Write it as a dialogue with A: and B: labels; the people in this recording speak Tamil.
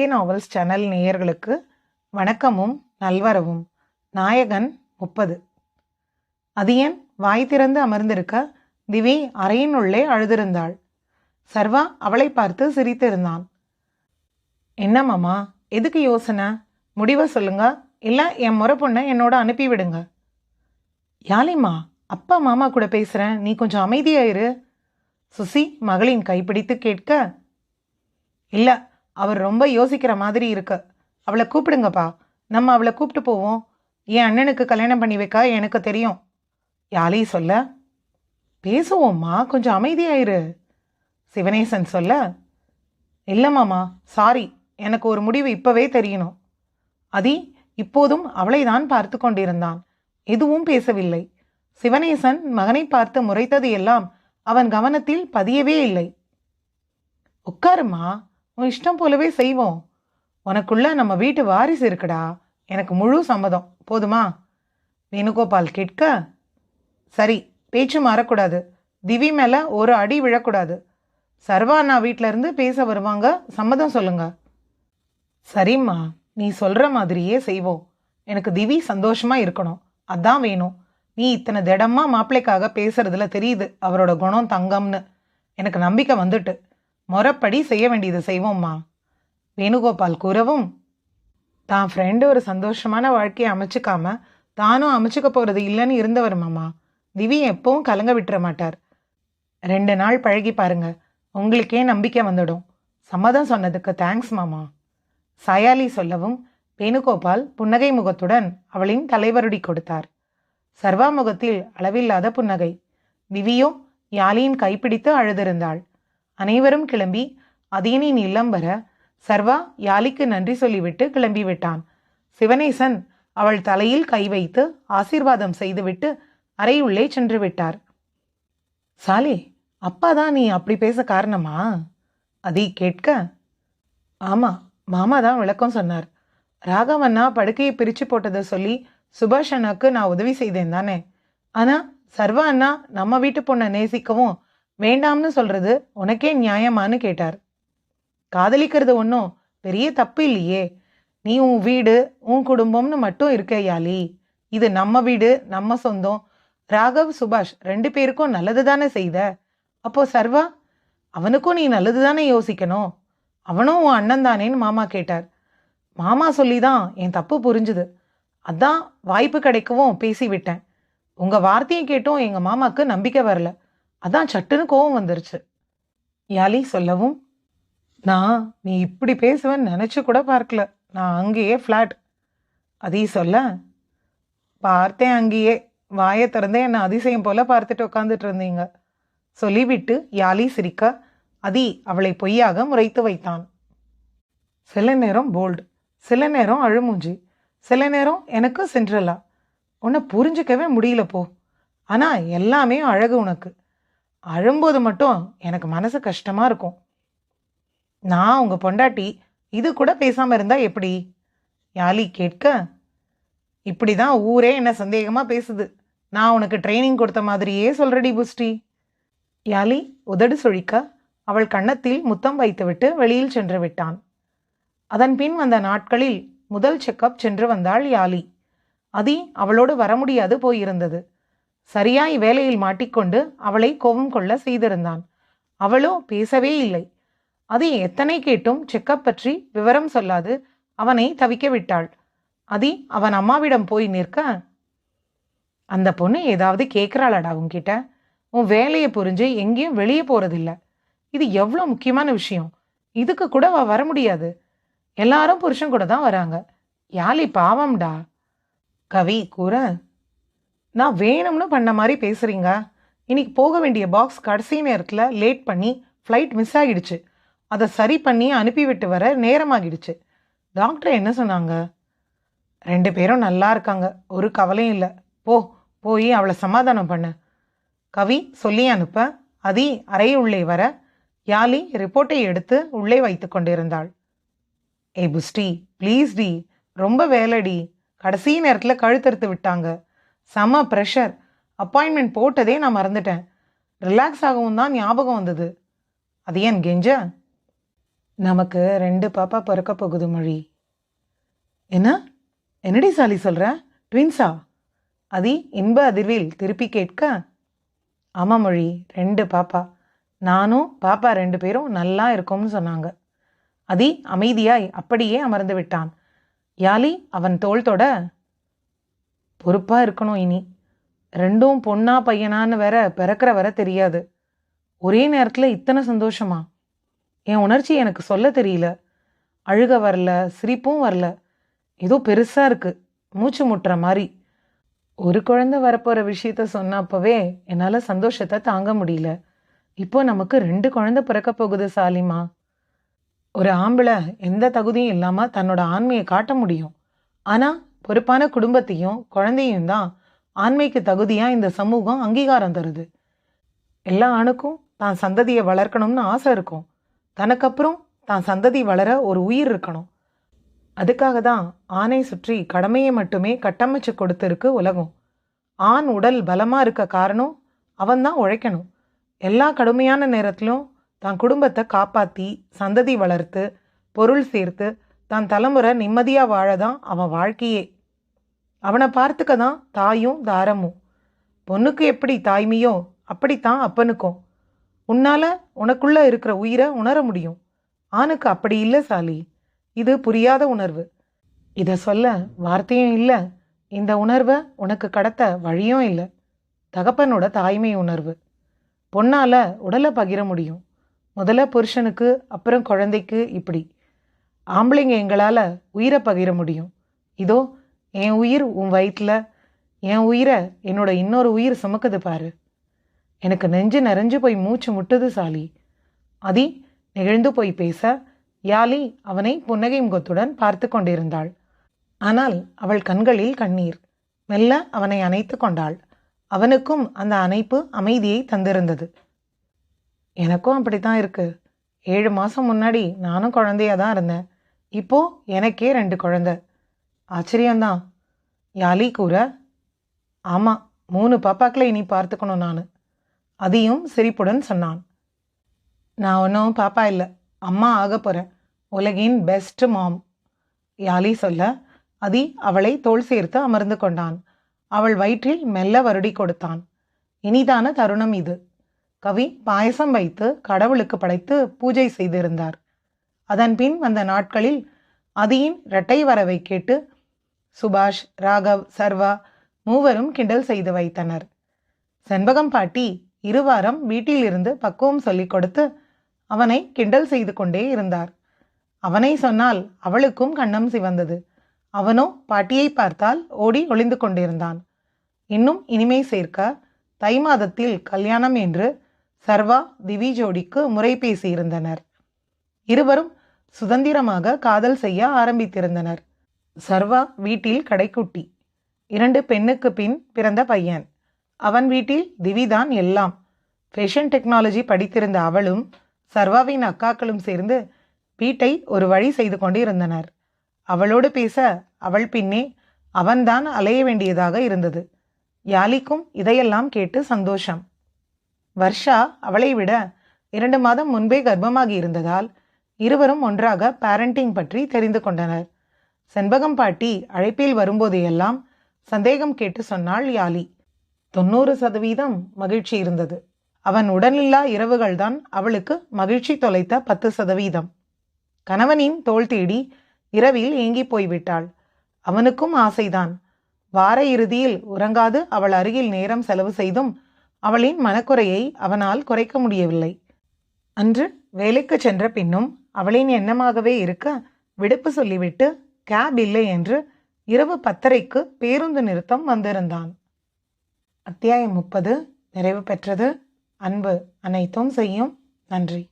A: கே நாவல்ஸ் சேனல் நேயர்களுக்கு வணக்கமும் நல்வரவும். நாயகன் முப்பது. அதியன் வாய் திறந்து அமர்ந்திருக்க திவி அறையின் உள்ளே அழுதிருந்தாள். சர்வா அவளை பார்த்து சிரித்திருந்தான். என்ன மாமா எதுக்கு யோசனை? முடிவை சொல்லுங்க. இல்லை என் முறை பொண்ணை என்னோட அனுப்பிவிடுங்க. யாழிம்மா யாலிம்மா அப்பா மாமா கூட பேசுகிறேன் நீ கொஞ்சம் அமைதியாயிரு. சுசி மகளின் கைப்பிடித்து கேட்க இல்லை அவர் ரொம்ப யோசிக்கிற மாதிரி இருக்கு. அவளை கூப்பிடுங்கப்பா. நம்ம அவளை கூப்பிட்டு போவோம். என் அண்ணனுக்கு கல்யாணம் பண்ணி வைக்க எனக்கு தெரியும். யாழி சொல்ல? பேசுவோம்மா. கொஞ்சம் அமைதியாயிரு. சிவனேசன் சொல்ல இல்லைம்மாமா சாரி. எனக்கு ஒரு முடிவு இப்போவே தெரியணும். அதி இப்போதும் அவளை தான் பார்த்து கொண்டிருந்தான். எதுவும் பேசவில்லை. சிவனேசன் மகனை பார்த்து முறைத்தது எல்லாம் அவன் கவனத்தில் பதியவே இல்லை. உட்காருமா உன் இஷ்டம் போலவே செய்வோம். உனக்குள்ள நம்ம வீட்டு வாரிசு இருக்குடா. எனக்கு முழு சம்மதம். போதுமா? வேணுகோபால் கேட்க? சரி பேச்சு மாறக்கூடாது. திவி மேலே ஒரு அடி விழக்கூடாது. சர்வானா வீட்டிலேருந்து பேச வருவாங்க. சம்மதம் சொல்லுங்க. சரிம்மா நீ சொல்கிற மாதிரியே செய்வோம். எனக்கு திவி சந்தோஷமாக இருக்கணும். அதான் வேணும். நீ இத்தனை திடமா மாப்பிள்ளைக்காக பேசுறதுல தெரியுது. அவரோட குணம் தங்கம்னு. எனக்கு நம்பிக்கை வந்துட்டு. முறப்படி செய்ய வேண்டியது செய்வோம்மா. வேணுகோபால் கூறவும் தான் ஃப்ரெண்டு ஒரு சந்தோஷமான வாழ்க்கையை அமைச்சுக்காம தானும் அமைச்சுக்க போகிறது இல்லைன்னு இருந்தவர் மாமா. திவி எப்பவும் கலங்க விட்டுற மாட்டார். ரெண்டு நாள் பழகி பாருங்க உங்களுக்கே நம்பிக்கை வந்துடும். சம்மதம் சொன்னதுக்கு தேங்க்ஸ் மாமா. சயாலி சொல்லவும் வேணுகோபால் புன்னகை முகத்துடன் அவளின் தலைவருடி கொடுத்தார். சர்வா முகத்தில் அளவில்லாத புன்னகை. திவியோ யாலியின் கைப்பிடித்து அழுதிருந்தாள். அனைவரும் கிளம்பி அதீனின் இல்லம் வர சர்வா யாலிக்கு நன்றி சொல்லிவிட்டு கிளம்பி விட்டான் சிவனேசன் அவள் தலையில் கை வைத்து ஆசீர்வாதம் செய்துவிட்டு அறையுள்ளே சென்று விட்டார் சாலே அப்பா தான் நீ அப்படி பேச காரணமா? அதை கேட்க ஆமா மாமா தான் விளக்கம் சொன்னார். ராகவண்ணா படுக்கையை பிரித்து போட்டதை சொல்லி சுபாஷ் அண்ணாக்கு நான் உதவி செய்தேன் தானே. ஆனால் சர்வா அண்ணா நம்ம வீட்டு பொண்ணை நேசிக்கவும் வேண்டாம்னு சொல்றது உனக்கே நியாயமான்னு கேட்டார். காதலிக்கிறது ஒன்றும் பெரிய தப்பு இல்லையே. நீ உன் வீடு உன் குடும்பம்னு மட்டும் இருக்க யாலி. இது நம்ம வீடு நம்ம சொந்தம். ராகவ் சுபாஷ் ரெண்டு பேருக்கும் நல்லது தானே செய்த? அப்போ சர்வா அவனுக்கும் நீ நல்லது தானே யோசிக்கணும்? அவனும் உன் அண்ணன் தானேன்னு மாமா கேட்டார். மாமா சொல்லி தான் என் தப்பு புரிஞ்சுது. அதான் வாய்ப்பு கிடைக்கவும் பேசிவிட்டேன். உங்கள் வார்த்தையை கேட்டும் எங்கள் மாமாவுக்கு நம்பிக்கை வரல. அதான் சட்டுன்னு கோவம் வந்துருச்சு. யாலி சொல்லவும் நான் நீ இப்படி பேசுவேன்னு நினச்சி கூட பார்க்கல. நான் அங்கேயே ஃப்ளாட் அதையும் சொல்ல பார்த்தேன் அங்கேயே. வாயை திறந்தே என்னை அதிசயம் போல பார்த்துட்டு உட்காந்துட்டு இருந்தீங்க. சொல்லிவிட்டு யாலி சிரிக்க அதி அவளை பொய்யாக முறைத்து வைத்தான். சில நேரம் போல்டு சில நேரம் அழுமூஞ்சி சில நேரம் எனக்கு சென்ட்ரலா உன்னை புரிஞ்சிக்கவே முடியல போ. ஆனால் எல்லாமே அழகு உனக்கு. அழும்போது மட்டும் எனக்கு மனசு கஷ்டமாக இருக்கும். நான் உங்கள் பொண்டாட்டி இது கூட பேசாமல் இருந்தால் எப்படி? யாலி கேட்க இப்படி தான் ஊரே என்ன சந்தேகமாக பேசுது. நான் உனக்கு ட்ரைனிங் கொடுத்த மாதிரியே சொல்கிறடி புஷ்டி. யாலி உதடு சொழிக்க அவள் கன்னத்தில் முத்தம் வைத்துவிட்டு வெளியில் சென்று விட்டான். அதன் பின் வந்த நாட்களில் முதல் செக்கப் சென்று வந்தாள் யாலி. அதி அவளோடு வர முடியாது போயிருந்தது. சரியாய் வேலையில் மாட்டிக்கொண்டு அவளை கோபம் கொள்ள செய்திருந்தான். அவளோ பேசவே இல்லை. அதி எத்தனை கேட்டும் செக்கப் பற்றி விவரம் சொல்லாது. அவனை தவிக்க விட்டாள். அதி அவன் அம்மாவிடம் போய் நிற்க அந்த பொண்ணு ஏதாவது கேட்குறாளடா உன்கிட்ட? உன் வேலையை புரிஞ்சு எங்கேயும் வெளியே போறதில்ல. இது எவ்வளோ முக்கியமான விஷயம். இதுக்கு கூட அவ வர முடியாது. எல்லாரும் புருஷன் கூட தான் வராங்க. யாழி பாவம்டா. கவி கூற நான் வேணும்னு பண்ண மாதிரி பேசுகிறீங்க இன்னைக்கு போக வேண்டிய பாக்ஸ் கடைசி நேரத்தில் லேட் பண்ணி ஃப்ளைட் மிஸ் ஆகிடுச்சு அதை சரி பண்ணி அனுப்பிவிட்டு வர நேரமாகிடுச்சு. டாக்டர் என்ன சொன்னாங்க? ரெண்டு பேரும் நல்லா இருக்காங்க. ஒரு கவலையும் இல்லை. போ போய் அவளை சமாதானம் பண்ணு. கவி சொல்லி அனுப்ப அதி அறை உள்ளே வர யாலி ரிப்போர்ட்டை எடுத்து உள்ளே வைத்து கொண்டிருந்தாள். ஏ புஸ்டி ப்ளீஸ் டி ரொம்ப வேலைடி. கடைசி நேரத்தில் கழுத்தறுத்து விட்டாங்க. செம ப்ரெஷர் அப்பாயின்மெண்ட் போட்டதே நான் மறந்துட்டேன். ரிலாக்ஸ் ஆகவும் தான் ஞாபகம் வந்தது. அது ஏன் கெஞ்ச? நமக்கு ரெண்டு பாப்பா பிறக்க போகுது மொழி. என்ன? என்னடி சாலி சொல்கிற ட்வின்ஸா அதி இன்ப அதிர்வில் திருப்பி கேட்க ஆமாம் மொழி ரெண்டு பாப்பா. நானும் பாப்பா ரெண்டு பேரும் நல்லா இருக்கோம்னு சொன்னாங்க. அதி அமைதியாய் அப்படியே அமர்ந்து விட்டான். யாலி அவன் தோள் தொட பொறுப்பாக இருக்கணும் இனி. ரெண்டும் பொண்ணா பையனான்னு வேற பிறக்கிற வர தெரியாது. ஒரே நேரத்தில் இத்தனை சந்தோஷமா? என் உணர்ச்சி எனக்கு சொல்ல தெரியல. அழுக வரல சிரிப்பும் வரல. ஏதோ பெருசா இருக்கு மூச்சு முட்டுற மாதிரி ஒரு குழந்தை வரப்போகிற விஷயத்த சொன்னப்பவே என்னால் சந்தோஷத்தை தாங்க முடியல. இப்போ நமக்கு ரெண்டு குழந்தை பிறக்க போகுது சாலிமா. ஒரு ஆம்பளை எந்த தகுதியும் இல்லாமல் தன்னோட ஆண்மையை காட்ட முடியும். ஆனால் பொறுப்பான குடும்பத்தையும் குழந்தையும் தான் ஆண்மைக்கு தகுதியாக இந்த சமூகம் அங்கீகாரம் தருது. எல்லா ஆணுக்கும் தான் சந்ததியை வளர்க்கணும்னு ஆசை இருக்கும். தனக்கப்புறம் தான் சந்ததி வளர ஒரு உயிர் இருக்கணும். அதுக்காக தான் ஆணை சுற்றி கடமையை மட்டுமே கட்டமைச்சு கொடுத்துருக்கு உலகம். ஆண் உடல் பலமாக இருக்க காரணம் அவன் தான் உழைக்கணும். எல்லா கடுமையான நேரத்திலும் தான் குடும்பத்தை காப்பாற்றி சந்ததி வளர்த்து பொருள் சேர்த்து தான் தலைமுறை நிம்மதியாக வாழ தான் அவன் வாழ்க்கையே. அவனை பார்த்துக்க தான் தாயும் தாரமும். பொண்ணுக்கு எப்படி தாய்மையோ அப்படித்தான் அப்பனுக்கும். உன்னால் உனக்குள்ளே இருக்கிற உயிரை உணர முடியும். ஆணுக்கு அப்படி இல்லை சாலி. இது புரியாத உணர்வு. இதை சொல்ல வார்த்தையும் இல்லை. இந்த உணர்வை உனக்கு கடத்த வழியும் இல்லை. தகப்பனோட தாய்மை உணர்வு. பொண்ணால் உடலை பகிர முடியும். முதல்ல புருஷனுக்கு அப்புறம் குழந்தைக்கு இப்படி. ஆம்பளைங்க எங்களால் உயிரை பகிர முடியும். இதோ என் உயிர் உன் வயிற்றில் என் உயிரை என்னோட இன்னொரு உயிர் சுமக்குது பாரு. எனக்கு நெஞ்சு நிறைஞ்சு போய் மூச்சு முட்டுது சாலி. அதி நெகிழ்ந்து போய் பேச யாலி அவனை புன்னகை முகத்துடன் பார்த்து கொண்டிருந்தாள். ஆனால் அவள் கண்களில் கண்ணீர். மெல்ல அவனை அணைத்து கொண்டாள். அவனுக்கும் அந்த அணைப்பு அமைதியை தந்திருந்தது. எனக்கும் அப்படித்தான் இருக்கு. ஏழு மாதம் முன்னாடி நானும் குழந்தையாக தான் இருந்தேன். இப்போது எனக்கே ரெண்டு குழந்த. ஆச்சரியந்தான் யாலி கூற ஆமாம் மூணு பாப்பாக்களை இனி பார்த்துக்கணும் நான். அதையும் சிரிப்புடன் சொன்னான். நான் ஒன்றும் பாப்பா இல்லை அம்மா ஆக போகிறேன் உலகின் பெஸ்ட் மாம் யாலி சொல்ல அதி அவளை தோல் சேர்த்து அமர்ந்து கொண்டான். அவள் வயிற்றில் மெல்ல வருடி கொடுத்தான். இனிதான தருணம் இது. கவி பாயசம் வைத்து கடவுளுக்கு படைத்து பூஜை செய்திருந்தார். அதன்பின் வந்த நாட்களில் அதியின் இரட்டை வரவை கேட்டு சுபாஷ் ராகவ் சர்வா மூவரும் கிண்டல் செய்து வைத்தனர். செண்பகம் பாட்டி இருவாரம் வீட்டிலிருந்து பக்குவம் சொல்லிக் கொடுத்து அவனை கிண்டல் செய்து கொண்டே இருந்தார். அவனை சொன்னால் அவளுக்கும் கண்ணம் சிவந்தது. அவனோ பாட்டியை பார்த்தால் ஓடி ஒளிந்து கொண்டிருந்தான். இன்னும் இனிமை சேர்க்க தை மாதத்தில் கல்யாணம் என்று சர்வா திவி ஜோடிக்கு முறை பேசியிருந்தனர். இருவரும் சுதந்திரமாக காதல் செய்ய ஆரம்பித்திருந்தனர். சர்வா வீட்டில் கடைக்குட்டி. இரண்டு பெண்ணுக்கு பின் பிறந்த பையன். அவன் வீட்டில் திவிதான் எல்லாம். ஃபேஷன் டெக்னாலஜி படித்திருந்த அவளும் சர்வாவின் அக்காக்களும் சேர்ந்து வீட்டை ஒரு வழி செய்து கொண்டிருந்தனர். அவளோடு பேச அவள் பின்னே அவன்தான் அலைய வேண்டியதாக இருந்தது. யாலிக்கும் இதையெல்லாம் கேட்டு சந்தோஷம். வர்ஷா அவளை விட இரண்டு மாதம் முன்பே கர்ப்பமாகி இருந்ததால் இருவரும் ஒன்றாக பேரண்டிங் பற்றி தெரிந்து கொண்டனர். செண்பகம் பாட்டி அழைப்பில் வரும்போதெல்லாம் சந்தேகம் கேட்டு சொன்னாள் யாலி. தொண்ணூறு சதவீதம் மகிழ்ச்சி இருந்தது. அவன் உடனில்லா இரவுகள்தான் அவளுக்கு மகிழ்ச்சி தொலைத்த பத்து சதவீதம். கணவனின் தோள் தேடி இரவில் ஏங்கி போய்விட்டாள். அவனுக்கும் ஆசைதான். வார இறுதியில் உறங்காது அவள் அருகில் நேரம் செலவு செய்தும் அவளின் மனக்குறையை அவனால் குறைக்க முடியவில்லை. அன்று வேலைக்கு சென்ற பின்னும் அவளின் எண்ணமாகவே இருக்க விடுப்பு சொல்லிவிட்டு கேப் இல்லை என்று இரவு பத்தரைக்கு பேருந்து நிறுத்தம் வந்திருந்தான். அத்தியாயம் முப்பது. நிறைவு பெற்றது. அன்பு அனைத்தும் செய்யும். நன்றி.